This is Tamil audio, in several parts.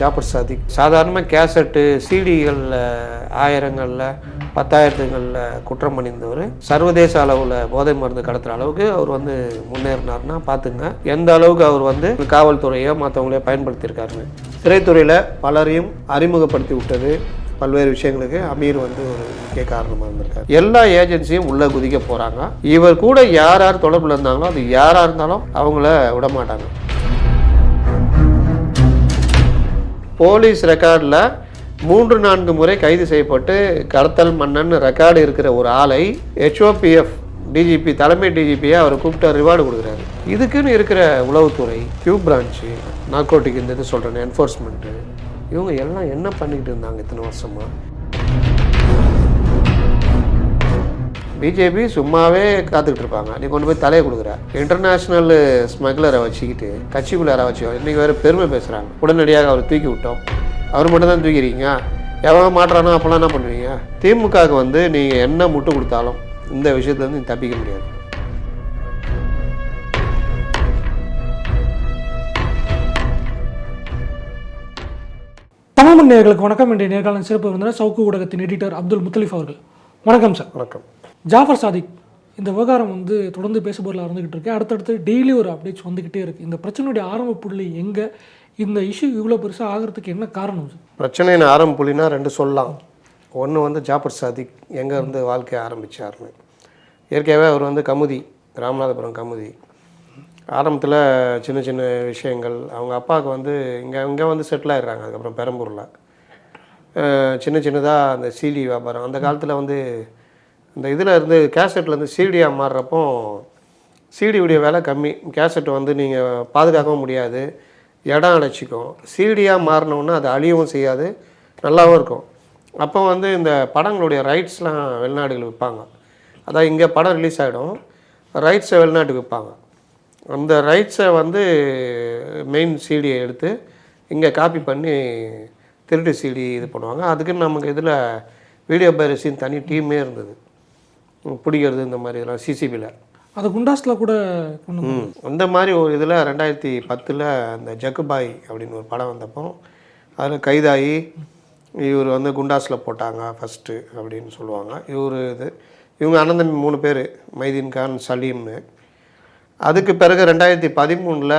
ஜாபர் சாதிக் சாதாரணமாக கேசட்டு சிடிகளில் ஆயிரங்களில் பத்தாயிரத்துங்களில் குற்றம் பண்ணியிருந்தவர் சர்வதேச அளவில் போதை மருந்து கடத்துகிற அளவுக்கு அவர் வந்து முன்னேறினார்னா பார்த்துங்க. எந்த அளவுக்கு அவர் வந்து காவல்துறையோ மற்றவங்களையோ பயன்படுத்தியிருக்காருங்க சிறைத்துறையில் பலரையும் அறிமுகப்படுத்தி விட்டது பல்வேறு விஷயங்களுக்கு அமீர் வந்து ஒரு முக்கிய காரணமாக இருந்திருக்காரு. எல்லா ஏஜென்சியும் உள்ளே குதிக்க போகிறாங்க இவர் கூட யார் யார் தொடர்பில் இருந்தாங்களோ அது யாராக இருந்தாலும் அவங்கள விட போலீஸ் ரெக்கார்டில் மூன்று நான்கு முறை கைது செய்யப்பட்டு கடத்தல் மன்னன் ரெக்கார்டு இருக்கிற ஒரு ஆளை ஹெச்ஓபிஎஃப் டிஜிபி தலைமை டிஜிபியை அவர் கூப்பிட்டு ரிவார்டு கொடுக்குறாரு. இதுக்குன்னு இருக்கிற உளவுத்துறை கியூ பிரான்ச்சு நார்கோட்டிக் இந்த இது சொல்கிறேன் என்ஃபோர்ஸ்மெண்ட்டு இவங்க எல்லாம் என்ன பண்ணிக்கிட்டு இருந்தாங்க இத்தனை வருஷமாக பிஜேபி சும்மாவே காத்துக்கிட்டு இருப்பாங்க நீ கொண்டு போய் தலையை கொடுக்குற. இன்டர்நேஷ்னல் ஸ்மக்லரை வச்சுக்கிட்டு கட்சிக்குள்ளார வச்சு இன்றைக்கி வேறு பெருமை பேசுகிறாங்க உடனடியாக அவர் தூக்கி விட்டோம். அவர் மட்டும் தான் தூக்கிறீங்க எவன் மாட்டுறானோ அப்போல்லாம் என்ன பண்ணுவீங்க? திமுகவுக்கு வந்து நீங்கள் என்ன முட்டு கொடுத்தாலும் இந்த விஷயத்துலேருந்து நீ தப்பிக்க முடியாது. தமிழ் நேயர்களுக்கு வணக்கம். என்ற நேர்காணல் சிறப்பு விருந்தினர் சவுக்கு ஊடகத்தின் எடிட்டர் அப்துல் முத்தலிஃப் அவர்கள். வணக்கம் சார். வணக்கம். ஜாஃபர் சாதிக் இந்த விவகாரம் வந்து தொடர்ந்து பேசுபொருளாக இருந்துகிட்டு இருக்கு. அடுத்தடுத்து டெய்லி ஒரு அப்டேட்ஸ் வந்துக்கிட்டே இருக்குது இந்த பிரச்சனையுடைய ஆரம்ப புள்ளி எங்கே? இந்த இஷ்யூ இவ்வளோ பெருசாக ஆகிறதுக்கு என்ன காரணம்? பிரச்சனையின் ஆரம்ப புள்ளினா ரெண்டு சொல்லலாம். ஒன்று வந்து ஜாஃபர் சாதிக் எங்கே இருந்து வாழ்க்கையை ஆரம்பித்தார்னு இயற்கையாகவே அவர் வந்து கமுதி ராமநாதபுரம் கமுதி. ஆரம்பத்தில் சின்ன சின்ன விஷயங்கள் அவங்க அப்பாவுக்கு வந்து இங்கே இங்கே வந்து செட்டில் ஆகிடுறாங்க அதுக்கப்புறம் பெரம்பூரில். சின்ன சின்னதாக அந்த சிடி வியாபாரம் அந்த காலத்தில் வந்து இந்த இதில் இருந்து கேசட்லேருந்து சீடியாக மாறுறப்போ சிடியுடைய விலை கம்மி. கேசட் வந்து நீங்கள் பாதுகாக்கவும் முடியாது. இடம் அடைச்சிக்கும் சீடியாக மாறினோன்னா அது அழியவும் செய்யாது. நல்லாவும் இருக்கும். அப்போ வந்து இந்த படங்களுடைய ரைட்ஸ்லாம் வெளிநாடுகள் விற்பாங்க. அதான் இங்கே படம் ரிலீஸ் ஆகிடும் ரைட்ஸை வெளிநாட்டுக்கு விற்பாங்க. அந்த ரைட்ஸை வந்து மெயின் சீடியை எடுத்து இங்கே காப்பி பண்ணி திருட்டு சீடி இது பண்ணுவாங்க. அதுக்குன்னு நமக்கு இதில் வீடியோ பைரசின்னு தனி டீமே இருந்தது. பிடிக்கிறது இந்த மாதிரி இதெல்லாம் சிசிபியில் அது குண்டாஸில் கூட அந்த மாதிரி ஒரு இதில் ரெண்டாயிரத்தி பத்தில் அந்த ஜக்குபாய் அப்படின்னு ஒரு படம் வந்தப்போ அதில் கைதாகி இவர் வந்து குண்டாஸில் போட்டாங்க ஃபஸ்ட்டு அப்படின்னு சொல்லுவாங்க. இவர் இது இவங்க தம்பி மூணு பேர் மைதீன் கான் சலீம்னு. அதுக்கு பிறகு ரெண்டாயிரத்தி பதிமூணில்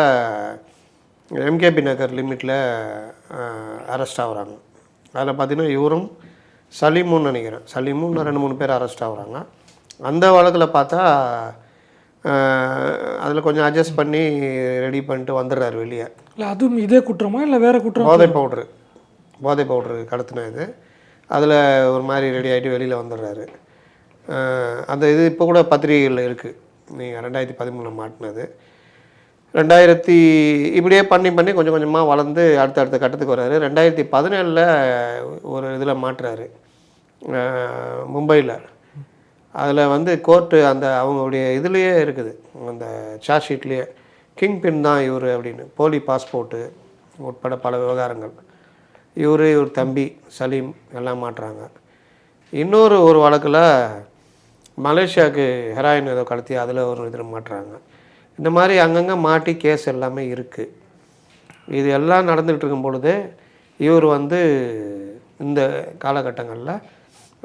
எம்கேபி நகர் லிமிட்டில் அரெஸ்ட் ஆகுறாங்க. அதில் பார்த்தீங்கன்னா இவரும் சலீமுன்னு நினைக்கிறேன். சலீமும் ரெண்டு மூணு பேர் அரெஸ்ட் ஆகுறாங்க. அந்த வழக்கில் பார்த்தா அதில் கொஞ்சம் அட்ஜஸ்ட் பண்ணி ரெடி பண்ணிட்டு வந்துடுறாரு வெளியே. இல்லை அதுவும் இதே குற்றமா? இல்லை வேற குற்றம்? போதை பவுட்ரு போதை பவுட்ரு கடத்தின இது. அதில் ஒரு மாதிரி ரெடி ஆகிட்டு வெளியில் வந்துடுறாரு. அந்த இது இப்போ கூட பத்திரிகைகளில் இருக்குது நீங்கள் ரெண்டாயிரத்தி பதிமூணில் மாட்டினது. ரெண்டாயிரத்தி இப்படியே பண்ணி பண்ணி கொஞ்சம் கொஞ்சமாக வளர்ந்து அடுத்த அடுத்த கட்டத்துக்கு வர்றாரு. ரெண்டாயிரத்தி பதினேழில் ஒரு இதில் மாட்டுறாரு. மும்பையில் அதில் வந்து கோர்ட்டு அந்த அவங்களுடைய இதுலேயே இருக்குது. அந்த சார்ஜ் ஷீட்லேயே கிங் பின் தான் இவர் அப்படின்னு. போலி பாஸ்போர்ட்டு உட்பட பல விவகாரங்கள். இவர் இவர் தம்பி சலீம் எல்லாம் மாட்டுறாங்க. இன்னொரு ஒரு வழக்கில் மலேசியாவுக்கு ஹெராயின் ஏதோ கடத்தி அதில் ஒரு இதில் மாட்டுறாங்க. இந்த மாதிரி அங்கங்கே மாட்டி கேஸ் எல்லாமே இருக்குது இது எல்லாம் நடந்துகிட்டு இருக்கும் பொழுது இவர் வந்து இந்த காலகட்டங்களில்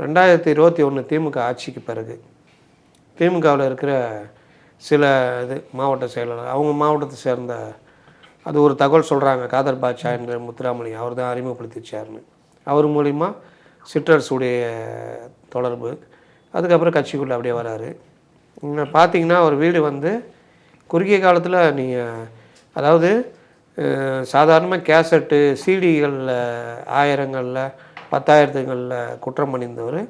ரெண்டாயிரத்தி இருபத்தி ஒன்று திமுக ஆட்சிக்கு பிறகு திமுகவில் இருக்கிற சில இது மாவட்ட செயலாளர் அவங்க மாவட்டத்தை சேர்ந்த அது ஒரு தகவல் சொல்கிறாங்க காதர் பாட்சா என்ற முத்துராமலிங்க அவர் தான் அறிமுகப்படுத்திச்சார்னு அவர் மூலிமா சிற்றரசுடைய தொடர்பு அதுக்கப்புறம் கட்சிக்குள்ளே அப்படியே வராரு. பார்த்தீங்கன்னா ஒரு வீடு வந்து குறுகிய காலத்தில் நீங்கள் அதாவது சாதாரணமாக கேசட்டு சிடிகளில் ஆயிரங்களில் பத்தாயிரத்துங்களில் குற்றம் பண்ணியிருந்தவர்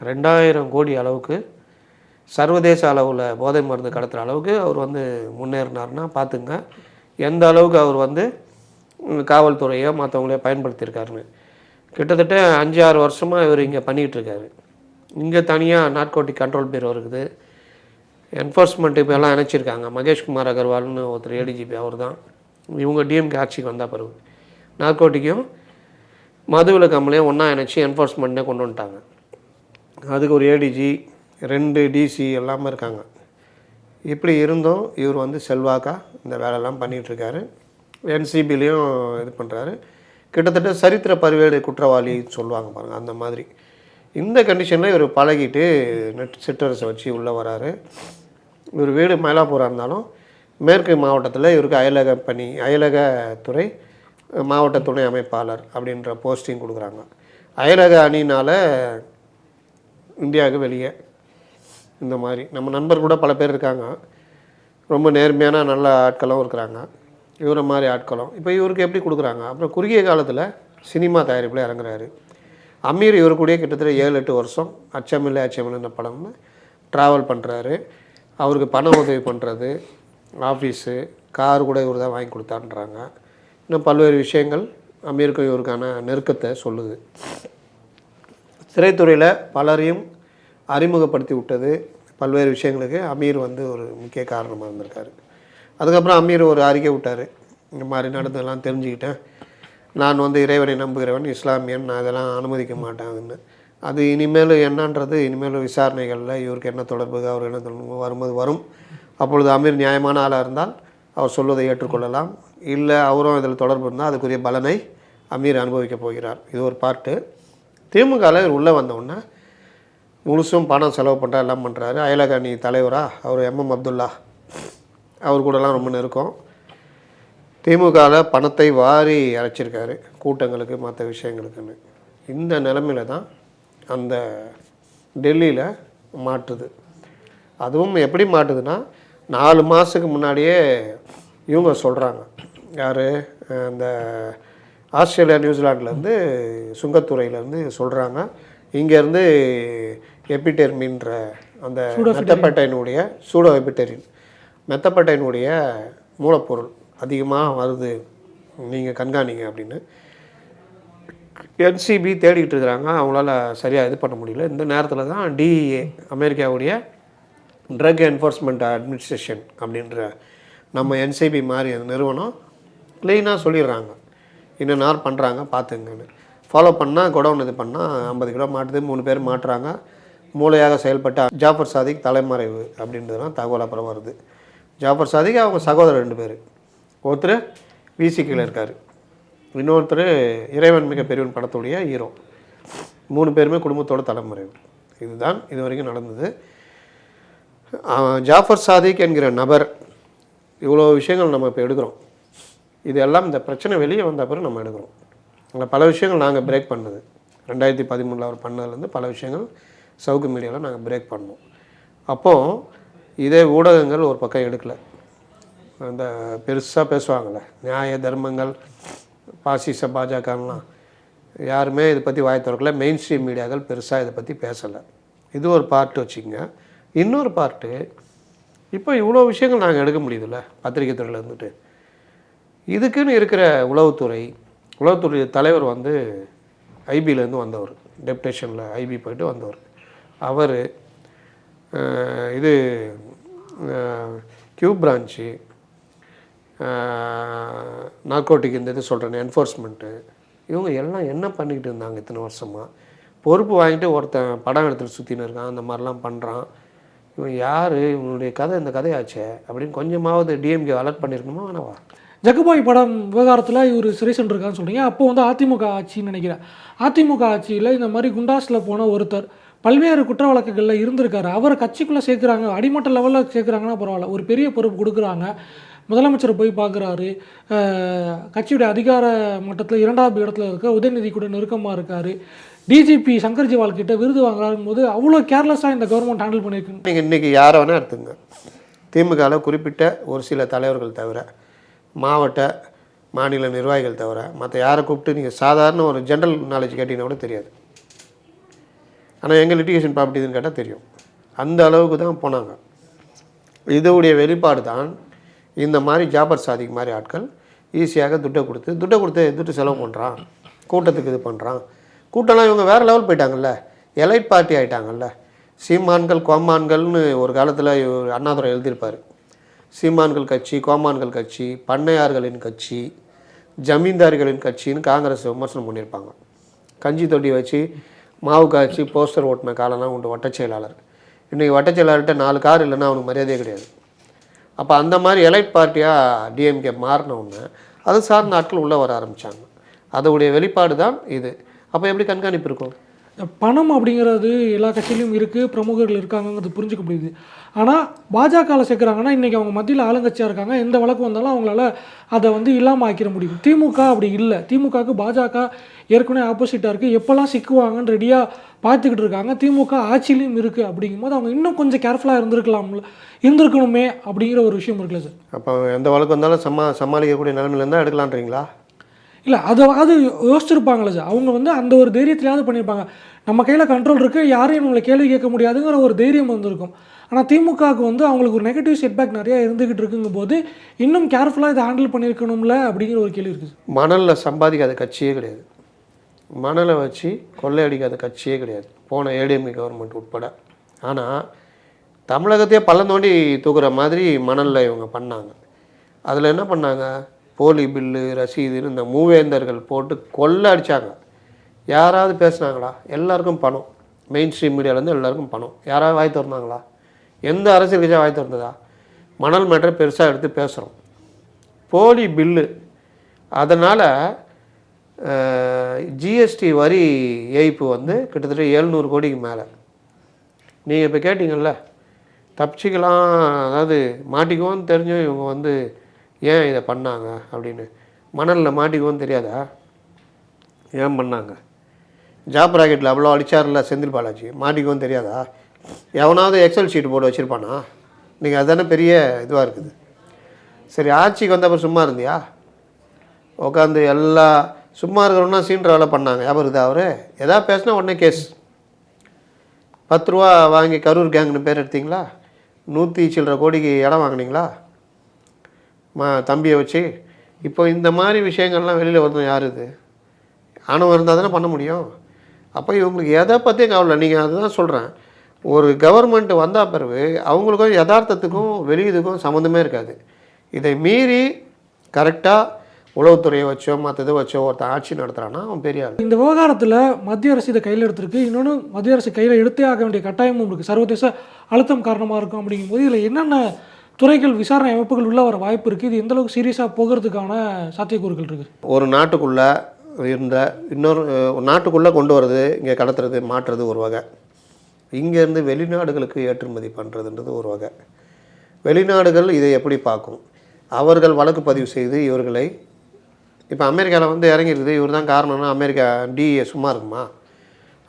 ரெண்டாயிரம் கோடி அளவுக்கு சர்வதேச அளவில் போதை மருந்து கடத்துகிற அளவுக்கு அவர் வந்து முன்னேறினார்னா பார்த்துங்க. எந்த அளவுக்கு அவர் வந்து காவல்துறையோ மற்றவங்களையோ பயன்படுத்தியிருக்காருன்னு. கிட்டத்தட்ட அஞ்சு ஆறு வருஷமாக இவர் இங்கே பண்ணிகிட்ருக்காரு. இங்கே தனியாக நாட்கோட்டி கண்ட்ரோல் பீரோ இருக்குது. என்ஃபோர்ஸ்மெண்ட் இப்போ எல்லாம் இணைச்சிருக்காங்க. மகேஷ்குமார் அகர்வால்னு ஒருத்தர் ஏடிஜிபி அவர் தான் இவங்க டிஎம்கே ஆட்சிக்கு வந்தால் பிறகு நார்கோட்டிக்கும் மதுவில் ஒன்றா இணைச்சி என்ஃபோர்ஸ்மெண்ட்டே கொண்டு வந்துட்டாங்க. அதுக்கு ஒரு ஏடிஜி ரெண்டு டிசி எல்லாமே இருக்காங்க. இப்படி இருந்தும் இவர் வந்து செல்வாக்கா இந்த வேலையெல்லாம் பண்ணிகிட்ருக்காரு என்சிபிலையும் இது பண்ணுறாரு கிட்டத்தட்ட சரித்திர பரிவேடு குற்றவாளி சொல்லுவாங்க பாருங்கள் அந்த மாதிரி. இந்த கண்டிஷனில் இவர் பழகிட்டு நெட் சிற்றரசை வச்சு உள்ளே வராரு. இவர் வீடு மயிலாப்பூராக இருந்தாலும் மேற்கு மாவட்டத்தில் இவருக்கு அயலக பணி அயலகத்துறை மாவட்ட துணை அமைப்பாளர் அப்படின்ற போஸ்டிங் கொடுக்குறாங்க. அயலக அணினால் இந்தியாவுக்கு வெளியே இந்த மாதிரி. நம்ம நண்பர் கூட பல பேர் இருக்காங்க. ரொம்ப நேர்மையான நல்ல ஆட்களும் இருக்கிறாங்க. இவரை மாதிரி ஆட்களும். இப்போ இவருக்கு எப்படி கொடுக்குறாங்க? அப்புறம் குறுகிய காலத்தில் சினிமா தயாரிப்பில் இறங்குறாரு. அமீர் இவர் கூடயே கிட்டத்தட்ட ஏழு எட்டு வருஷம் அச்சமில்லை அச்சமில்லைன்ற படம்னு ட்ராவல் பண்ணுறாரு அவருக்கு பண உதவி பண்ணுறது ஆஃபீஸு கார் கூட இவர் தான் வாங்கி கொடுத்தான்றாங்க இன்னும் பல்வேறு விஷயங்கள் அமீருக்கும் இவருக்கான நெருக்கத்தை சொல்லுது. திரைத்துறையில் பலரையும் அறிமுகப்படுத்தி விட்டது. பல்வேறு விஷயங்களுக்கு அமீர் வந்து ஒரு முக்கிய காரணமாக இருந்திருக்காரு. அதுக்கப்புறம் அமீர் ஒரு அறிக்கை விட்டார். இந்த மாதிரி நடந்ததெல்லாம் தெரிஞ்சுக்கிட்டேன். நான் வந்து இறைவனை நம்புகிறவன் இஸ்லாமியன் நான் இதெல்லாம் அனுமதிக்க மாட்டாங்கன்னு. அது இனிமேல் என்னன்றது இனிமேல் விசாரணைகளில் இவருக்கு என்ன தொடர்பு அவர் என்ன தொடர்பு வரும்போது வரும். அப்பொழுது அமீர் நியாயமான ஆளாக இருந்தால் அவர் சொல்வதை ஏற்றுக்கொள்ளலாம். இல்லை அவரும் இதில் தொடர்பு இருந்தால் அதுக்குரிய பலனை அமீர் அனுபவிக்கப் போகிறார். இது ஒரு பார்ட்டு திமுகவில் இவர் உள்ளே வந்தவுடனே முழுசும் பணம் செலவு பண்ணுறா எல்லாம் பண்ணுறாரு அயலக அணி தலைவரா அவர் எம்எம் அப்துல்லா. அவர் கூடலாம் ரொம்ப நெருக்கம். திமுகவில் பணத்தை வாரி இறைச்சிருக்காரு கூட்டங்களுக்கு மற்ற விஷயங்களுக்குன்னு. இந்த நிலமையில தான் அந்த டெல்லியில் மாட்டுது. அதுவும் எப்படி மாட்டுதுன்னா நாலு மாதத்துக்கு முன்னாடியே இவங்க சொல்கிறாங்க யார்? அந்த ஆஸ்திரேலியா நியூசிலாண்ட்லேருந்து சுங்கத்துறையிலேருந்து சொல்கிறாங்க இங்கேருந்து எபிடெர்மின்ற அந்த மெத்தப்பட்டையினுடைய சூடோ எபிடெரின் மெத்தப்பட்டையினுடைய மூலப்பொருள் அதிகமாக வருது. நீங்கள் கண்காணிங்க அப்படின்னு. என்சிபி தேடிக்கிட்டு இருக்கிறாங்க. அவங்களால சரியாக இது பண்ண முடியல. இந்த நேரத்தில் தான் டிஇஏ அமெரிக்காவுடைய ட்ரக் என்ஃபோர்ஸ்மெண்ட் அட்மினிஸ்ட்ரேஷன் அப்படின்ற நம்ம என்சிபி மாதிரி அந்த நிறுவனம் க்ளீனாக சொல்லிடுறாங்க. இன்னும் நார் பண்ணுறாங்க பார்த்துங்கன்னு ஃபாலோ பண்ணால் குடவுன் இது பண்ணால் ஐம்பது கிலோ மாட்டுது மூணு பேர் மாட்டுறாங்க. மூளையாக செயல்பட்ட ஜாஃபர் சாதிக் தலைமறைவு அப்படின்றதுலாம் தகவல் அப்புறம் வருது. ஜாஃபர் சாதிக் அவங்க சகோதரர் ரெண்டு பேர். ஒருத்தர் விசிக்கில் இருக்கார். இன்னொருத்தர் இறைவன் மிக பெரியவன் படத்துடைய ஹீரோ மூணு பேருமே குடும்பத்தோட தலைமறைவு. இதுதான் இது வரைக்கும் நடந்தது. ஜாஃபர் சாதிக் என்கிற நபர் இவ்வளோ விஷயங்கள் நம்ம இப்போ எடுக்கிறோம். இது எல்லாம் இந்த பிரச்சனை வெளியே வந்த பிறகு நம்ம எடுக்கிறோம். அதில் பல விஷயங்கள் நாங்கள் பிரேக் பண்ணது. ரெண்டாயிரத்தி பதிமூணில் அவர் பண்ணதுலேருந்து பல விஷயங்கள் சவுக்கு மீடியாவில் நாங்கள் பிரேக் பண்ணோம். அப்போது இதே ஊடகங்கள் ஒரு பக்கம் எடுக்கலை. அந்த பெருசாக பேசுவாங்கள்ல நியாய தர்மங்கள் பாசிச பாஜகலாம் யாருமே இதை பற்றி வாய் திறக்கல. மெயின் ஸ்ட்ரீம் மீடியாக்கள் பெருசாக இதை பற்றி பேசலை. இது ஒரு பார்ட்டு வச்சுக்கங்க. இன்னொரு பார்ட்டு இப்போ இவ்வளோ விஷயங்கள் நாங்கள் எடுக்க முடியுதுல்ல பத்திரிகை துறையில் இருந்துட்டு. இதுக்குன்னு இருக்கிற உளவுத்துறை உளவுத்துறை தலைவர் வந்து ஐபியிலேருந்து வந்தவர். டெப்டேஷனில் ஐபி போயிட்டு வந்தவர். அவர் இது கியூ பிரான்ச்சு நார்கோட்டிக் இந்த இது சொல்கிறேன் என்ஃபோர்ஸ்மெண்ட்டு. இவங்க எல்லாம் என்ன பண்ணிக்கிட்டு இருந்தாங்க இத்தனை வருஷமாக பொறுப்பு வாங்கிட்டு ஒருத்தன் படம் எடுத்துகிட்டு சுற்றின்னு இருக்கான் அந்த மாதிரிலாம் பண்ணுறான் இவன் யார்? இவனுடைய கதை இந்த கதையாச்சே? அப்படின்னு கொஞ்சமாவது டிஎம்கே அலர்ட் பண்ணியிருக்கணுமா வேணவா? ஜக்குபாய் படம் விவகாரத்தில் இவர் சிறை சென்றிருக்கான்னு சொல்கிறீங்க அப்போ வந்து அதிமுக ஆட்சின்னு நினைக்கிறேன். அதிமுக ஆட்சியில் இந்த மாதிரி குண்டாஸில் போன ஒருத்தர் பல்வேறு குற்ற வழக்குகளில் இருந்திருக்காரு. அவரை கட்சிக்குள்ளே சேர்க்குறாங்க அடிமட்ட லெவலில் சேர்க்குறாங்கன்னா பரவாயில்ல. ஒரு பெரிய பொறுப்பு கொடுக்குறாங்க. முதலமைச்சர் போய் பார்க்குறாரு. கட்சியுடைய அதிகார மட்டத்தில் இரண்டாவது இடத்துல இருக்க உதயநிதி கூட நெருக்கமாக இருக்கார். டிஜிபி சங்கர் ஜிவால் கிட்ட விருது வாங்குறாரும் போது அவ்வளோ கேர்லெஸ்ஸாக இந்த கவர்மெண்ட் ஹேண்டில் பண்ணியிருக்கு. நீங்கள் இன்றைக்கி யாரை வேணால் எடுத்துங்க திமுகவில் குறிப்பிட்ட ஒரு சில தலைவர்கள் தவிர மாவட்ட மாநில நிர்வாகிகள் தவிர மற்ற யாரை கூப்பிட்டு நீங்கள் சாதாரண ஒரு ஜென்ரல் நாலேஜ் கேட்டிங்கன்னா கூட தெரியாது. ஆனால் எங்கள் லிட்டிகேஷன் ப்ராப்பர்ட்டின்னு கேட்டால் தெரியும். அந்த அளவுக்கு தான் போனாங்க. இதோடைய வெளிப்பாடு தான் இந்த மாதிரி ஜாபர் சாதிக் மாதிரி ஆட்கள் ஈஸியாக துட்டை கொடுத்து துட்டை கொடுத்து துட்டு செலவு பண்ணுறான் கூட்டத்துக்கு இது பண்ணுறான் கூட்டம்லாம் இவங்க வேறு லெவல் போயிட்டாங்கல்ல. எலைட் பார்ட்டி ஆகிட்டாங்கல்ல சீமான்கள் கோமான்கள்னு ஒரு காலத்தில் அண்ணாதுரை எழுதியிருப்பார். சீமான்கள் கட்சி கோமான்கள் கட்சி பண்ணையார்களின் கட்சி ஜமீன்தார்களின் கட்சின்னு காங்கிரஸ் விமர்சனம் பண்ணியிருப்பாங்க. கஞ்சி தொட்டி வச்சு மாவு காய்ச்சி போஸ்டர் ஓட்டின காலம்லாம் உண்டு வட்டச் செயலாளர். இன்றைக்கி வட்டச் செயலாளர்கிட்ட நாலு கார் இல்லைன்னா அவனுக்கு மரியாதையே கிடையாது. அப்போ அந்த மாதிரி எலைட் பார்ட்டியாக டிஎம்கே மாறினவுடனே அது சார்ந்த ஆட்கள் உள்ளே வர ஆரம்பித்தாங்க அதோடைய வெளிப்பாடு தான் இது. அப்போ எப்படி கண்காணிப்பு இருக்கும்? பணம் அப்படிங்கிறது எல்லா கட்சியிலும் இருக்குது பிரமுகர்கள் இருக்காங்கங்கிறது புரிஞ்சுக்க முடியுது. ஆனால் பாஜகவில் சேர்க்குறாங்கன்னா இன்றைக்கி அவங்க மத்தியில் ஆளுங்கட்சியாக இருக்காங்க எந்த வழக்கு வந்தாலும் அவங்களால அதை வந்து இல்லாமல் ஆக்கிட முடியும். திமுக அப்படி இல்லை. திமுகவுக்கு பாஜக ஏற்கனவே ஆப்போசிட்டாக இருக்குது எப்போல்லாம் சிக்குவாங்கன்னு ரெடியாக பார்த்துக்கிட்டு இருக்காங்க. திமுக ஆட்சியிலையும் இருக்குது அப்படிங்கும்போது அவங்க இன்னும் கொஞ்சம் கேர்ஃபுல்லாக இருந்திருக்கலாம்ல இருந்திருக்கணுமே அப்படிங்கிற ஒரு விஷயம் இருக்குல்ல சார். அப்போ எந்த வழக்கு வந்தாலும் சமா சமாளிக்கக்கூடிய நிலைமையில இருந்தால் எடுக்கலான்றீங்களா? இல்லை அதை அது யோசிச்சிருப்பாங்களே சார் அவங்க வந்து அந்த ஒரு தைரியத்திலாவது பண்ணியிருப்பாங்க நம்ம கையில் கண்ட்ரோல் இருக்குது யாரையும் நம்மளை கேள்வி கேட்க முடியாதுங்கிற ஒரு தைரியம் வந்திருக்கும். ஆனால் திமுகவுக்கு வந்து அவங்களுக்கு ஒரு நெகட்டிவ் செட்பேக் நிறையா இருந்துகிட்டு இருக்குங்கும் போது இன்னும் கேர்ஃபுல்லாக இதை ஹேண்டில் பண்ணியிருக்கணும்ல அப்படிங்கிற ஒரு கேள்வி இருக்குது மணலில் சம்பாதிக்காத கட்சியே கிடையாது. மணலை வச்சு கொள்ளையடிக்காத கட்சியே கிடையாது. போன ஏடிஎம்ஏ கவர்மெண்ட் உட்பட. ஆனால் தமிழகத்தையே பள்ளம் தோண்டி தூக்குற மாதிரி மணலில் இவங்க பண்ணாங்க. அதில் என்ன பண்ணாங்க? போலி பில்லு ரசீதுன்னு இந்த மூவேந்தர்கள் போட்டு கொள்ளை அடிச்சாங்க யாராவது பேசுனாங்களா? எல்லாருக்கும் பணம். மெயின் ஸ்ட்ரீம் மீடியாவிலேருந்து எல்லாருக்கும் பணம். யாராவது வாய் திறந்தாங்களா? எந்த அரசியல் கட்சியாக வாய் திறந்ததா? மணல் மேட்டரை பெருசாக எடுத்து பேசுகிறோம் போலி பில்லு. அதனால் ஜிஎஸ்டி வரி ஏய்ப்பு வந்து கிட்டத்தட்ட எழுநூறு கோடிக்கு மேலே. நீங்கள் இப்போ கேட்டிங்கல்ல தப்பிச்சிக்கலாம். அதாவது மாட்டிக்குவோன்னு தெரிஞ்சும் இவங்க வந்து ஏன் இதை பண்ணாங்க அப்படின்னு மணலில் மாட்டிக்குவோன்னு தெரியாதா? ஏன் பண்ணாங்க? ஜாப் ராக்கெட்டில் அவ்வளோ அடிச்சார்ல செந்தில் பாலாஜி மாட்டிக்குவோன்னு தெரியாதா? எவனாவது எக்ஸல் ஷீட் போட்டு வச்சுருப்பானா? நீங்கள் அதுதானே பெரிய இதுவாக இருக்குது. சரி ஆட்சிக்கு வந்தப்போ சும்மா இருந்தியா? உட்காந்து எல்லா சும்மா இருக்கிறவனா சீன்ற வேலை பண்ணாங்க. ஞாபகம் இருக்குதா அவர்? எதாவது பேசினா உடனே கேஸ். பத்து ரூபா வாங்கி கரூர் கேங்னு பேர் எடுத்தீங்களா? நூற்றி சில்லற கோடிக்கு இடம் வாங்கினீங்களா? மா தம்பியை வச்சு இப்போ இந்த மாதிரி விஷயங்கள்லாம் வெளியில் வரணும் யார் இது? ஆணவம் இருந்தால் தானே பண்ண முடியும்? அப்போ இவங்களுக்கு எதை பற்றியும் கவலை நீங்கள் அதுதான் சொல்கிறேன் ஒரு கவர்மெண்ட் வந்தால் பிறகு அவங்களுக்கும் யதார்த்தத்துக்கும் வெளியுதுக்கும் சம்மந்தமே இருக்காது. இதை மீறி கரெக்டாக உளவுத்துறையை வச்சோ மற்ற இதை வச்சோ ஒருத்தன் ஆட்சி நடத்துகிறான்னா அவன் பெரிய ஆள். இந்த விவகாரத்தில் மத்திய அரசு இதை கையில் எடுத்திருக்கு. இன்னொன்று மத்திய அரசு கையில் எடுத்தே ஆக வேண்டிய கட்டாயமும் இருக்குது சர்வதேச அழுத்தம் காரணமாக இருக்கும் அப்படிங்கும்போது இதில் என்னென்ன துறைகள் விசாரணை அமைப்புகள் உள்ள வர வாய்ப்பு இருக்குது இது எந்தளவுக்கு சீரியஸாக போகிறதுக்கான சாத்தியக்கூறுகள் இருக்குது ஒரு நாட்டுக்குள்ளே இருந்த இன்னொரு நாட்டுக்குள்ளே கொண்டு வர்றது இங்கே கடத்துறது மாற்றுறது ஒரு வகை. இங்கேருந்து வெளிநாடுகளுக்கு ஏற்றுமதி பண்ணுறதுன்றது ஒரு வகை. வெளிநாடுகள் இதை எப்படி பார்க்கும்? அவர்கள் வழக்கு பதிவு செய்து இவர்களை இப்போ அமெரிக்காவில் வந்து இறங்கிருக்குது இவர் தான் காரணம்னா அமெரிக்கா டிஏ சும்மா இருக்குமா?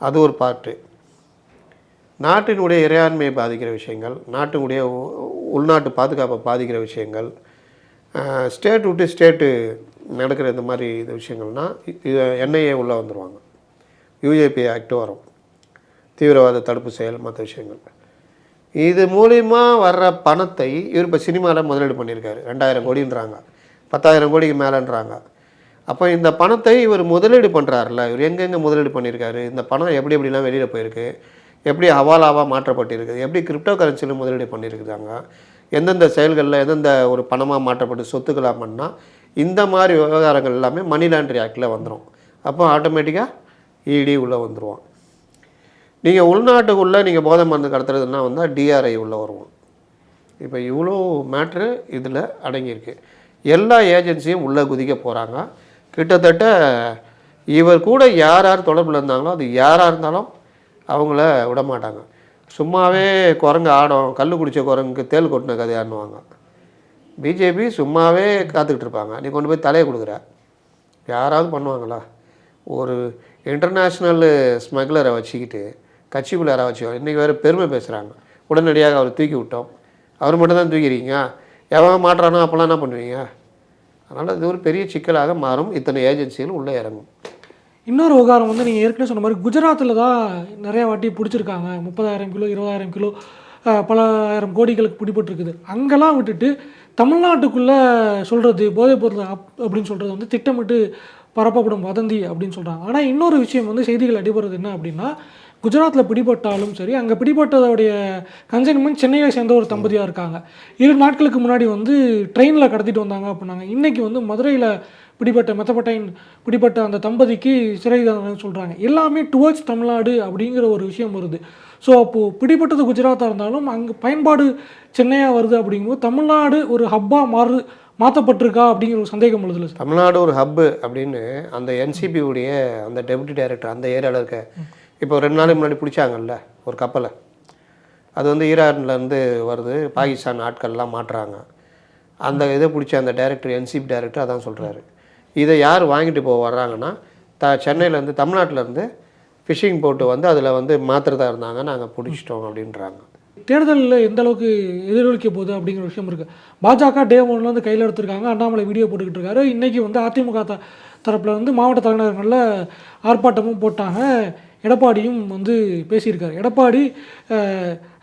அது ஒரு பார்ட்டு நாட்டினுடைய இறையாண்மையை பாதிக்கிற விஷயங்கள் நாட்டினுடைய உள்நாட்டு பாதுகாப்பை பாதிக்கிற விஷயங்கள் ஸ்டேட் விட்டு ஸ்டேட்டு நடக்கிற இந்த மாதிரி இது விஷயங்கள்னால் இது என்ஐஏ உள்ளே வந்துடுவாங்க யூஏபி ஆக்ட் வரும். தீவிரவாத தடுப்பு செயல் மற்ற விஷயங்கள். இது மூலிமா வர்ற பணத்தை இவர் இப்போ சினிமாவில் முதலீடு பண்ணியிருக்காரு. ரெண்டாயிரம் கோடின்றாங்க. பத்தாயிரம் கோடிக்கு மேலேன்றாங்க. அப்போ இந்த பணத்தை இவர் முதலீடு பண்ணுறாருல இவர் எங்கெங்கே முதலீடு பண்ணியிருக்காரு இந்த பணம் எப்படி எப்படிலாம் வெளியில் போயிருக்கு எப்படி ஹவாலாவாக மாற்றப்பட்டிருக்குது? எப்படி கிரிப்டோ கரன்சியில் முதலீடு பண்ணியிருக்கிறாங்க? எந்தெந்த செயல்களில் எந்தெந்த ஒரு பணமாக மாற்றப்பட்டு சொத்துக்களாக பண்ணால் இந்த மாதிரி விவகாரங்கள் எல்லாமே மணி லாண்ட்ரி ஆக்டில் வந்துடும் அப்போ ஆட்டோமேட்டிக்காக இடி உள்ளே வந்துடுவோம் நீங்கள் உள்நாட்டுக்குள்ளே நீங்கள் போதை மருந்து கடத்துறதுன்னா வந்தால் டிஆர்ஐ உள்ளே வருவோம். இப்போ இவ்வளோ மேட்ரு இதில் அடங்கியிருக்கு. எல்லா ஏஜென்சியும் உள்ளே குதிக்க போகிறாங்க கிட்டத்தட்ட இவர் கூட யார் யார் தொடர்பில் இருந்தாங்களோ அது யாராக இருந்தாலும் அவங்கள விட மாட்டாங்க சும்மாவே குரங்கு ஆடும் கல் குடித்த குரங்குக்கு தேள் கொட்டின கதையான்னுவாங்க. பிஜேபி சும்மாவே காத்துக்கிட்டு இருப்பாங்க. நீ கொண்டு போய் தலையை கொடுக்குற. யாராவது பண்ணுவாங்களா? ஒரு இன்டர்நேஷ்னல் ஸ்மக்லரை வச்சுக்கிட்டு கட்சிக்குள்ளே யாராவது வச்சு இன்றைக்கி வேறு பெருமை பேசுகிறாங்க உடனடியாக அவர் தூக்கி விட்டோம். அவர் மட்டும் தான் தூக்கிறீங்க. எவன் மாட்டுறானோ அப்போல்லாம் என்ன பண்ணுவீங்க? அதனால் இது ஒரு பெரிய சிக்கலாக மாறும். இத்தனை ஏஜென்சிகள் உள்ளே இறங்கும். இன்னொரு விவகாரம் வந்து நீங்கள் ஏற்கனவே சொன்ன மாதிரி குஜராத்தில் தான் நிறைய வாட்டி பிடிச்சிருக்காங்க. முப்பதாயிரம் கிலோ இருபதாயிரம் கிலோ பலாயிரம் பல ஆயிரம் கோடிகளுக்கு பிடிபட்டிருக்குது. அங்கெல்லாம் விட்டுட்டு தமிழ்நாட்டுக்குள்ளே சொல்கிறது போதைப் பொருள் அப் அப்படின்னு சொல்கிறது வந்து திட்டமிட்டு பரப்பப்படும் வதந்தி அப்படின்னு சொல்கிறாங்க ஆனால் இன்னொரு விஷயம் வந்து செய்திகள் அடிபடுறது என்ன அப்படின்னா குஜராத்தில் பிடிபட்டாலும் சரி அங்கே பிடிபட்டதோடைய கன்சைன்மெண்ட் சென்னையை சேர்ந்த ஒரு தம்பதியாக இருக்காங்க. இரு நாட்களுக்கு முன்னாடி வந்து ட்ரெயினில் கடத்திட்டு வந்தாங்க அப்படின்னாங்க. இன்றைக்கி வந்து மதுரையில் பிடிபட்ட மெத்தப்பட்டையின் பிடிபட்ட அந்த தம்பதிக்கு சிறை தண்டனை சொல்கிறாங்க எல்லாமே டுவர்ட்ஸ் தமிழ்நாடு அப்படிங்கிற ஒரு விஷயம் வருது. ஸோ அப்போது பிடிபட்டது குஜராத்தாக இருந்தாலும் அங்கே பயன்பாடு சென்னையாக வருது அப்படிங்கும்போது தமிழ்நாடு ஒரு ஹப்பாக மாறு மாற்றப்பட்டிருக்கா அப்படிங்கிற ஒரு சந்தேகம் எழுதுல தமிழ்நாடு ஒரு ஹப்பு அப்படின்னு அந்த என்சிபி உடைய அந்த டெபுட்டி டைரக்டர் அந்த ஏரியாவில் இருக்க இப்போ ரெண்டு நாளைக்கு முன்னாடி பிடிச்சாங்கல்ல ஒரு கப்பலை அது வந்து ஈரான்லேருந்து வருது பாகிஸ்தான் ஆட்கள்லாம் மாட்டுறாங்க அந்த இதை பிடிச்ச அந்த டைரக்டர் என்சிபி டைரக்டர் அதான் சொல்கிறாரு இதை யார் வாங்கிட்டு போக வர்றாங்கன்னா த சென்னையிலேருந்து தமிழ்நாட்டிலேருந்து ஃபிஷிங் போட்டு வந்து அதில் வந்து மாத்திரதா இருந்தாங்க நாங்கள் பிடிச்சிட்டோம் அப்படின்றாங்க. தேர்தலில் எந்த அளவுக்கு எதிரொலிக்க போகுது அப்படிங்கிற விஷயம் இருக்குது பாஜக டே ஒன்ல வந்து கையில் எடுத்திருக்காங்க அண்ணாமலை வீடியோ போட்டுக்கிட்டு இருக்காரு. இன்றைக்கி வந்து அதிமுக த தரப்பில் வந்து மாவட்ட தலைநகரங்களில் ஆர்ப்பாட்டமும் போட்டாங்க. எடப்பாடியும் வந்து பேசியிருக்காரு. எடப்பாடி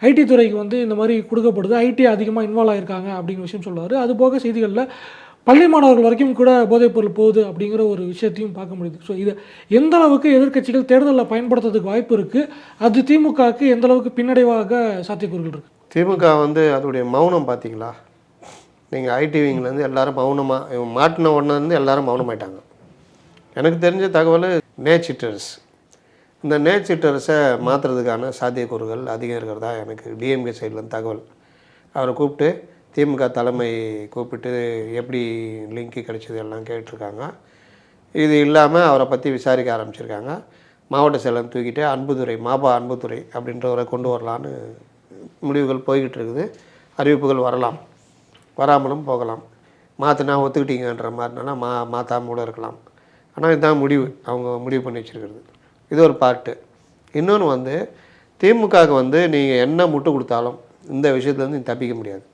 ஐடி துறைக்கு வந்து இந்த மாதிரி கொடுக்கப்படுது. ஐடி அதிகமாக இன்வால்வ் ஆகியிருக்காங்க அப்படிங்கிற விஷயம் சொல்லுவார் அது போக செய்திகளில் பள்ளி மாணவர்கள் வரைக்கும் கூட போதைப்பொருள் போகுது அப்படிங்கிற ஒரு விஷயத்தையும் பார்க்க முடியுது. ஸோ இது எந்த அளவுக்கு எதிர்கட்சிகள் தேர்தலில் பயன்படுத்துறதுக்கு வாய்ப்பு இருக்குது அது திமுகவுக்கு எந்த அளவுக்கு பின்னடைவாக சாத்தியக்கூறுகள் இருக்குது திமுக வந்து அதோடைய மௌனம் பார்த்தீங்களா? நீங்கள் ஐடிவிங்லேருந்து எல்லாரும் மௌனமாக இவன் மாட்டின உடனேருந்து எல்லாரும் மௌனமாயிட்டாங்க. எனக்கு தெரிஞ்ச தகவல் நேச்சிட்டர்ஸ். இந்த நேச்சிட்டர்ஸை மாற்றுறதுக்கான சாத்தியக்கூறுகள் அதிகம் இருக்கிறதா எனக்கு டிஎம்கே சைட்லேருந்து தகவல். அவரை கூப்பிட்டு திமுக தலைமை கூப்பிட்டு எப்படி லிங்க்கு கிடைச்சது எல்லாம் கேட்டிருக்காங்க. இது இல்லாமல் அவரை பற்றி விசாரிக்க ஆரம்பிச்சிருக்காங்க. மாவட்ட செயலர் தூக்கிட்டு அன்புதுறை மாபா அன்புத்துறை அப்படின்றவரை கொண்டு வரலான்னு முடிவுகள் போய்கிட்டு இருக்குது. அறிவிப்புகள் வரலாம். வராமலும் போகலாம். மாற்றினா ஒத்துக்கிட்டீங்கன்ற மாதிரினா மா மாற்றாம கூட இருக்கலாம். ஆனால் இதுதான் முடிவு. அவங்க முடிவு பண்ணி வச்சுருக்கிறது. இது ஒரு பார்ட்டு இன்னொன்று வந்து திமுகவுக்கு வந்து நீங்கள் என்ன முட்டு கொடுத்தாலும் இந்த விஷயத்துலேருந்து நீ தப்பிக்க முடியாது.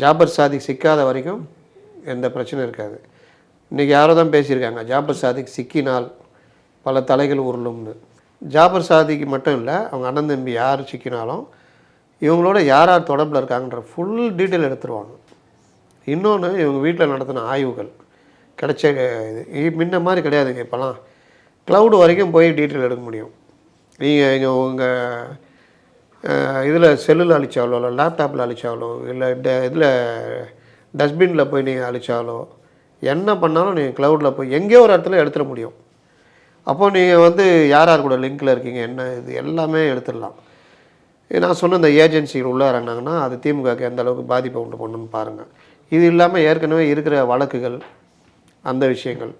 ஜாபர் சாதிக் சிக்காத வரைக்கும் எந்த பிரச்சனையும் இருக்காது. இன்றைக்கி யாரோ தான் பேசியிருக்காங்க ஜாபர் சாதிக் சிக்கினால் பல தலைகள் உருளும்னு. ஜாபர் சாதிக்கு மட்டும் இல்லை அவங்க அண்ணன் தம்பி யார் சிக்கினாலும் இவங்களோட யார் யார் தொடர்பில் இருக்காங்கன்ற ஃபுல் டீட்டெயில் எடுத்துருவாங்க. இன்னொன்று இவங்க வீட்டில் நடத்தின ஆய்வுகள். கிடைச்ச இது முன்ன மாதிரி கிடையாதுங்க இப்போலாம் க்ளவுடு வரைக்கும் போய் டீட்டெயில் எடுக்க முடியும். நீங்கள் இங்கே உங்கள் இதில் செல்லில் அழிச்சாலோ இல்லை லேப்டாப்பில் அழிச்சாலோ இல்லை ட இதில் டஸ்ட்பினில் போய் நீங்கள் அழிச்சாலோ என்ன பண்ணாலும் நீங்கள் க்ளவுடில் போய் எங்கேயோ ஒரு இடத்துல எடுத்துட முடியும். அப்போது நீங்கள் வந்து யார் யார் கூட லிங்க்கில் இருக்கீங்க என்ன இது எல்லாமே எடுத்துடலாம். நான் சொன்ன இந்த ஏஜென்சிகள் உள்ளே இறங்கினாங்கன்னா அது திமுகக்கு எந்த அளவுக்கு பாதிப்பை உண்டு பண்ணுன்னு பாருங்கள் இது இல்லாமல் ஏற்கனவே இருக்கிற வழக்குகள் அந்த விஷயங்கள்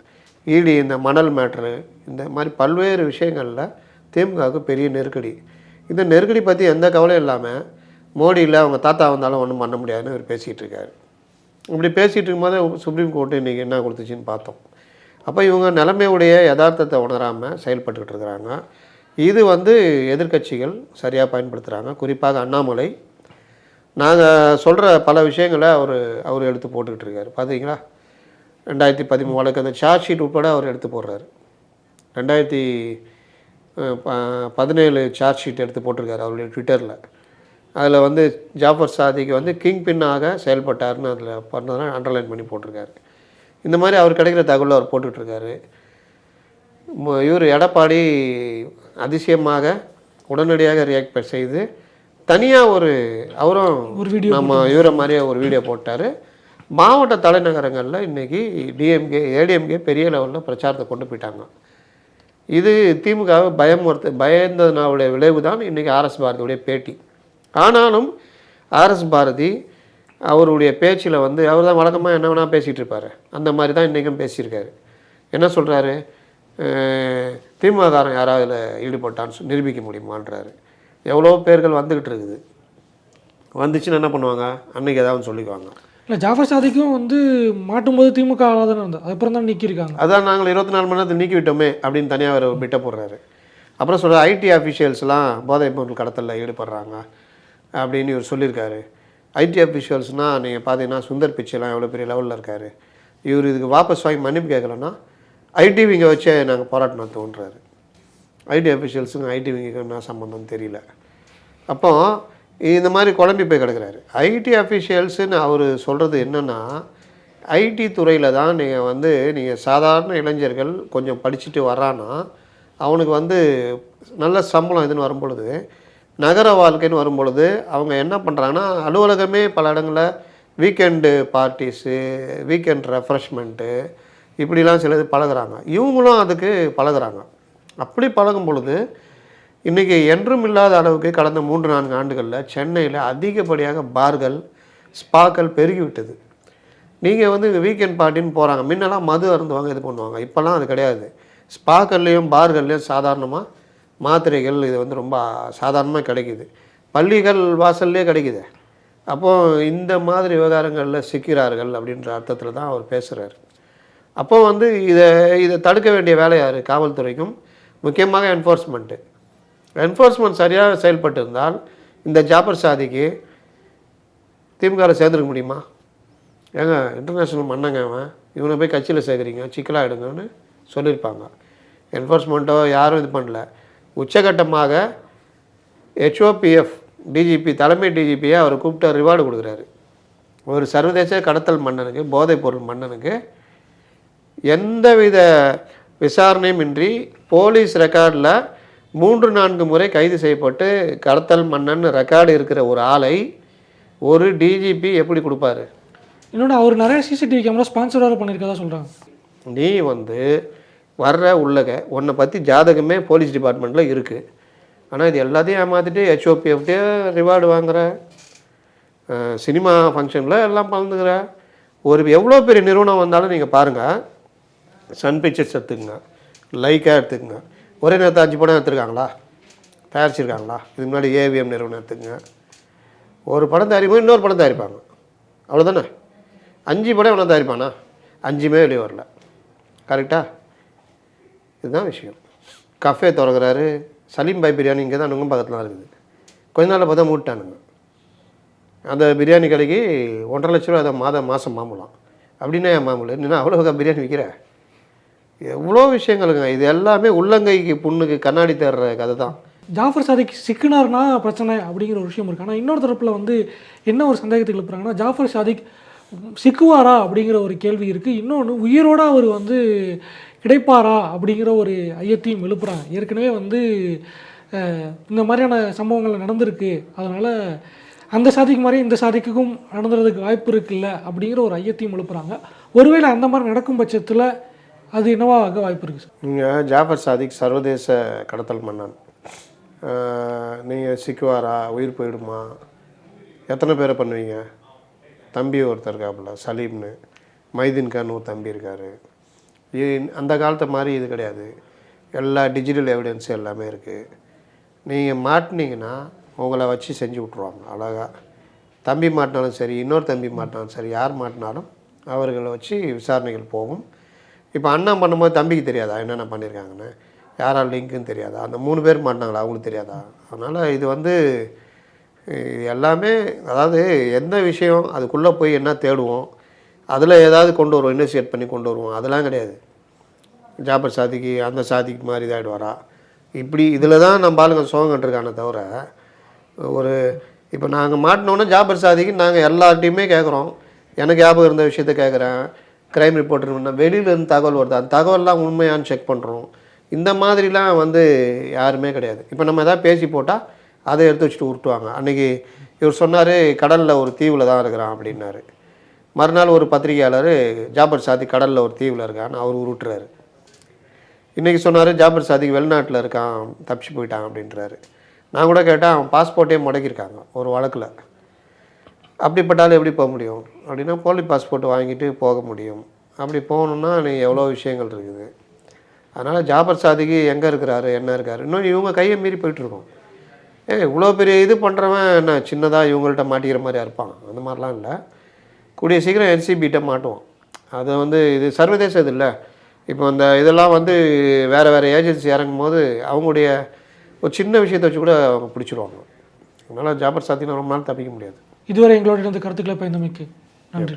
ஈடி இந்த மணல் மேட்ரு இந்த மாதிரி பல்வேறு விஷயங்களில் திமுகவுக்கு பெரிய நெருக்கடி. இந்த நெருக்கடி பற்றி எந்த கவலையும் இல்லாமல் மோடி இல்லை அவங்க தாத்தா வந்தாலும் ஒன்றும் பண்ண முடியாதுன்னு அவர் பேசிகிட்டு இருக்காரு. இப்படி பேசிகிட்டு இருக்கும்போது சுப்ரீம் கோர்ட்டு இன்றைக்கி என்ன கொடுத்துச்சின்னு பார்த்தோம். அப்போ இவங்க நிலைமையுடைய யதார்த்தத்தை உணராமல் செயல்பட்டுக்கிட்டு இருக்கிறாங்க. இது வந்து எதிர்க்கட்சிகள் சரியாக பயன்படுத்துகிறாங்க குறிப்பாக அண்ணாமலை. நாங்கள் சொல்கிற பல விஷயங்களை அவர் அவர் எடுத்து போட்டுக்கிட்டு இருக்காரு. பார்த்தீங்களா ரெண்டாயிரத்தி பதிமூணு வழக்கு அந்த சார்ஜ் ஷீட் உட்பட அவர் எடுத்து போடுறாரு. ரெண்டாயிரத்தி பதினேழு சார்ஜ் ஷீட் எடுத்து போட்டிருக்காரு அவருடைய ட்விட்டரில் அதில் வந்து ஜாஃபர் சாதிக்கு வந்து கிங் பின்னாக செயல்பட்டார்னு அதில் பண்ணதெல்லாம் அண்டர்லைன் பண்ணி போட்டிருக்காரு. இந்த மாதிரி அவர் கிடைக்கிற தகவலை அவர் போட்டுட்ருக்காரு இவர் எடப்பாடி அதிசயமாக உடனடியாக ரியாக்ட் செய்து தனியாக ஒரு அவரும் ஒரு வீடியோ நம்ம இவரை மாதிரியே ஒரு வீடியோ போட்டார். மாவட்ட தலைநகரங்களில் இன்றைக்கி டிஎம்கே ஏடிஎம்கே பெரிய லெவலில் பிரச்சாரத்தை கொண்டு போயிட்டாங்க. இது திமுகவை பயமுறுத்த பயந்ததனுடைய விளைவு தான் இன்றைக்கி ஆர்எஸ் பாரதியுடைய பேட்டி. ஆனாலும் ஆர்எஸ் பாரதி அவருடைய பேச்சில் வந்து அவர் தான் வழக்கமாக என்ன வேணால் பேசிகிட்டு இருப்பார். அந்த மாதிரி தான் இன்றைக்கும் பேசியிருக்காரு. என்ன சொல்கிறாரு திமுககாரன் யாராவது இதில் ஈடுபட்டான்னு நிரூபிக்க முடியுமான்றாரு. எவ்வளோ பேர்கள் வந்துக்கிட்டு இருக்குது. வந்துச்சுன்னா என்ன பண்ணுவாங்க? அன்றைக்கி ஏதாவது சொல்லிக்குவாங்க. இல்லை ஜாஃபர் சாதிக்கும் வந்து மாட்டும்போது திமுக ஆளாக தானே இருந்தது. அதுக்கப்புறம் தான் நீக்கியிருக்காங்க. அதான் நாங்கள் இருபத்தி நாலு மணி நேரத்தில் நீக்கி விட்டோமே அப்படின்னு தனியாக அவர் பிட்ட போடுறாரு. அப்புறம் சொல்கிற ஐடி ஆஃபீஷியல்ஸ்லாம் போதைப் பொருள் கடத்தலில் ஈடுபடுறாங்க அப்படின்னு இவர் சொல்லியிருக்காரு. ஐடி ஆஃபீஷியல்ஸ்னால் நீங்கள் பார்த்தீங்கன்னா சுந்தர் பிச்சைலாம் எவ்வளோ பெரிய லெவலில் இருக்கார். இவர் இதுக்கு வாபஸ் வாங்கி மன்னிப்பு கேட்கலன்னா ஐடி விங்கை வச்சே நாங்கள் போராட்டம் நடத்துவோன்றாரு ஐடி அஃபிஷியல்ஸுங்க ஐடி என்ன சம்மந்தம் தெரியல. அப்போ இந்த மாதிரி குழம்பி போய் கிடக்குறாரு. ஐடி அஃபிஷியல்ஸுன்னு அவர் சொல்கிறது என்னென்னா ஐடி துறையில் தான் நீங்கள் வந்து நீங்கள் சாதாரண இளைஞர்கள் கொஞ்சம் படிச்சுட்டு வர்றான்னா அவனுக்கு வந்து நல்ல சம்பளம் இதுன்னு வரும்பொழுது நகர வாழ்க்கைன்னு வரும்பொழுது அவங்க என்ன பண்ணுறாங்கன்னா அலுவலகமே பல இடங்களில் வீக்கெண்டு பார்ட்டிஸு வீக்கெண்ட் ரெஃப்ரெஷ்மெண்ட்டு இப்படிலாம் சிலது பழகுறாங்க. இவங்களும் அதுக்கு பழகுறாங்க. அப்படி பழகும் பொழுது இன்றைக்கி என்றும் இல்லாத அளவுக்கு கடந்த மூன்று நான்கு ஆண்டுகளில் சென்னையில் அதிகப்படியாக பார்கள் ஸ்பாக்கள் பெருகிவிட்டது. நீங்கள் வந்து வீக்கெண்ட் பார்ட்டின்னு போகிறாங்க முன்னெல்லாம் மது அருந்துவாங்க இது பண்ணுவாங்க. இப்போல்லாம் அது கிடையாது. ஸ்பாக்கள்லேயும் பார்கள்லேயும் சாதாரணமாக மாத்திரைகள் இது வந்து ரொம்ப சாதாரணமாக கிடைக்குது. பள்ளிகள் வாசல்லே கிடைக்குது. அப்போது இந்த மாதிரி விவகாரங்களில் சிக்கிறார்கள் அப்படின்ற அர்த்தத்தில் தான் அவர் பேசுகிறார் அப்போது வந்து இதை இதை தடுக்க வேண்டிய வேலை யார்? காவல்துறைக்கும் முக்கியமாக என்ஃபோர்ஸ்மெண்ட்டு என்ஃபோர்ஸ்மெண்ட் சரியாக செயல்பட்டு இருந்தால் இந்த ஜாபர் சாதிக்கு திமுகவில் சேர்ந்துருக்க முடியுமா? ஏங்க இன்டர்நேஷ்னல் மன்னங்க அவன் இவனை போய் கட்சியில் சேர்க்குறீங்க சிக்கலாக எடுங்கன்னு சொல்லியிருப்பாங்க. என்ஃபோர்ஸ்மெண்ட்டோ யாரும் இது பண்ணல. உச்சகட்டமாக ஹெச்ஓபிஎஃப் டிஜிபி தலைமை டிஜிபியை அவர் கூப்பிட்டு ரிவார்டு கொடுக்குறாரு. ஒரு சர்வதேச கடத்தல் மன்னனுக்கு போதைப்பொருள் மன்னனுக்கு எந்தவித விசாரணையும் இன்றி போலீஸ் ரெக்கார்டில் மூன்று நான்கு முறை கைது செய்யப்பட்டு கடத்தல் மன்னன் ரெக்கார்டு இருக்கிற ஒரு ஆளை ஒரு டிஜிபி எப்படி கொடுப்பாரு? இன்னொன்று அவர் நிறைய சிசிடிவி கேமரா ஸ்பான்சராக பண்ணியிருக்கதா சொல்கிறாங்க நீ வந்து வர்ற உள்ளக உன்னை பற்றி ஜாதகமே போலீஸ் டிபார்ட்மெண்ட்டில் இருக்குது ஆனால் இது எல்லாத்தையும் ஏமாற்றிட்டு ஹெச்ஓபிஎஃப்டே ரிவார்டு வாங்குற சினிமா ஃபங்க்ஷனில் எல்லாம் கலந்துக்கிற ஒரு எவ்வளோ பெரிய நிறுவனம் வந்தாலும் நீங்கள் பாருங்கள் சன் பிக்சர்ஸ் எடுத்துக்கங்க லைக்காக எடுத்துக்கங்க. ஒரே நேரத்தை அஞ்சு படம் எடுத்துருக்காங்களா? தயாரிச்சிருக்காங்களா? இதுக்கு முன்னாடி ஏவிஎம் நிறுவனம் எடுத்துங்க ஒரு படம் தயாரிப்போம் இன்னொரு படம் தயாரிப்பாங்க. அவ்வளோதானே அஞ்சு படம் எவ்வளோ தயாரிப்பானா? அஞ்சுமே வெளியே வரல. கரெக்டாக இதுதான் விஷயம். கஃபே திறக்கிறாரு. சலீம் பாய் பிரியாணி இங்கே தான் நுங்கம் பக்கத்தில் இருக்குது. கொஞ்ச நாளில் பார்த்தா மூட்டானுங்க அந்த பிரியாணி கடைக்கு ஒன்றரை லட்ச ரூபா அதை மாதம் மாதம் மாம்பழம். அப்படின்னா ஏன் மாம்பழம்? என்ன அவ்வளோ பிரியாணி விற்கிறேன் எவ்வளோ விஷயங்களுங்க. இது எல்லாமே உள்ளங்கைக்கு புண்ணுக்கு கண்ணாடி தேடுற கதை தான் ஜாஃபர் சாதிக் சிக்கினார்னா பிரச்சனை அப்படிங்கிற ஒரு விஷயம் இருக்கு. ஆனால் இன்னொரு தரப்பில் வந்து என்ன ஒரு சந்தேகத்துக்கு எழுப்புறாங்கன்னா ஜாஃபர் சாதிக் சிக்குவாரா அப்படிங்கிற ஒரு கேள்வி இருக்குது இன்னொன்று உயிரோட அவர் வந்து கிடைப்பாரா அப்படிங்கிற ஒரு ஐயத்தையும் எழுப்புறாங்க. ஏற்கனவே வந்து இந்த மாதிரியான சம்பவங்கள் நடந்திருக்கு. அதனால் அந்த சாதிக்கு மாதிரி இந்த சாதிக்கும் நடந்துறதுக்கு வாய்ப்பு இருக்குல்ல அப்படிங்கிற ஒரு ஐயத்தையும் எழுப்புறாங்க. ஒருவேளை அந்த மாதிரி நடக்கும் பட்சத்தில் அது என்னவா ஆக வாய்ப்பு இருக்குது சார் நீங்கள் ஜாஃபர் சாதிக் சர்வதேச கடத்தல் மன்னன். நீங்கள் சிக்குவாரா? உயிர் போயிடுமா? எத்தனை பேரை பண்ணுவீங்க? தம்பி ஒருத்தர் இருக்காப்புல சலீம்னு. மைதீன்கான் ஒரு தம்பி இருக்கார். அந்த காலத்தை மாதிரி இது கிடையாது. எல்லா டிஜிட்டல் எவிடன்ஸும் எல்லாமே இருக்குது நீங்கள் மாட்டினீங்கன்னா உங்களை வச்சு செஞ்சு விட்ருவாங்க அழகாக தம்பி மாட்டினாலும் சரி இன்னொரு தம்பி மாட்டினாலும் சரி யார் மாட்டினாலும் அவர்களை வச்சு விசாரணைகள் போகும். இப்போ அண்ணன் பண்ணும்போது தம்பிக்கு தெரியாதா என்னென்ன பண்ணியிருக்காங்கன்னு? யாரால் லிங்க்குன்னு தெரியாதா? அந்த மூணு பேர் மாட்டினாங்களா? அவங்களுக்கு தெரியாதா? அதனால் இது வந்து இது எல்லாமே அதாவது எந்த விஷயம் அதுக்குள்ளே போய் என்ன தேடுவோம் அதில் ஏதாவது கொண்டு வருவோம் இன்வெஸ்டிகேட் பண்ணி கொண்டு வருவோம் அதெல்லாம் கிடையாது. ஜாபர் சாதிக்கு அந்த சாதிக்கு மாதிரி இதாகிடுவாரா இப்படி இதில் தான் நம்ம ஆளுங்க சோகம் தவிர ஒரு இப்போ நாங்கள் மாட்டினோன்னா ஜாபர் சாதிக்கு நாங்கள் எல்லார்ட்டையுமே கேட்குறோம் எனக்கு ஞாபகம் இருந்த விஷயத்த கேட்குறேன் க்ரைம் ரிப்போர்ட்டர் வெளியிலேருந்து தகவல் வருது? அந்த தகவல்லாம் உண்மையான்னு செக் பண்ணுறோம் இந்த மாதிரிலாம் வந்து யாருமே கிடையாது. இப்போ நம்ம எதாவது பேசி போட்டால் அதை எடுத்து வச்சுட்டு உருட்டுவாங்க. அன்றைக்கி இவர் சொன்னார் கடலில் ஒரு தீவில் தான் இருக்கிறான் அப்படின்னாரு. மறுநாள் ஒரு பத்திரிகையாளர் ஜாபர் சாதி கடலில் ஒரு தீவில் இருக்கான்னு அவர் உருட்டுறாரு. இன்றைக்கி சொன்னார் ஜாபர் சாதிக்கு வெளிநாட்டில் இருக்கான் தப்பிச்சு போயிட்டான் அப்படின்றாரு. நான் கூட கேட்டேன் அவன் பாஸ்போர்ட்டே முடக்கியிருக்காங்க ஒரு வழக்கில். அப்படிப்பட்டாலும் எப்படி போக முடியும்? அப்படின்னா போலி பாஸ்போர்ட் வாங்கிட்டு போக முடியும். அப்படி போகணுன்னா நீ எவ்வளோ விஷயங்கள் இருக்குது. அதனால் ஜாபர் சாதிக்கு எங்கே இருக்கிறாரு என்ன இருக்காரு? இன்னும் இவங்க கையை மீறி போயிட்டுருக்கோம். ஏ இவ்வளோ பெரிய இது பண்ணுறவன் என்ன சின்னதாக இவங்கள்ட்ட மாட்டிக்கிற மாதிரியா இருப்பான்? அந்த மாதிரிலாம் இல்லை. கூடிய சீக்கிரம் என்சிபிகிட்ட மாட்டுவோம். அது வந்து இது சர்வதேச இது இல்லை. இப்போ அந்த இதெல்லாம் வந்து வேறு வேறு ஏஜென்சி இறங்கும் போது அவங்களுடைய ஒரு சின்ன விஷயத்தை வச்சு கூட அவங்க பிடிச்சிருவாங்க. அதனால் ஜாபர் சாத்தினா ரொம்ப நாள் தப்பிக்க முடியாது. இதுவரை எங்களோட இருந்த கருத்துக்களை பயந்தமைக்கு நன்றி.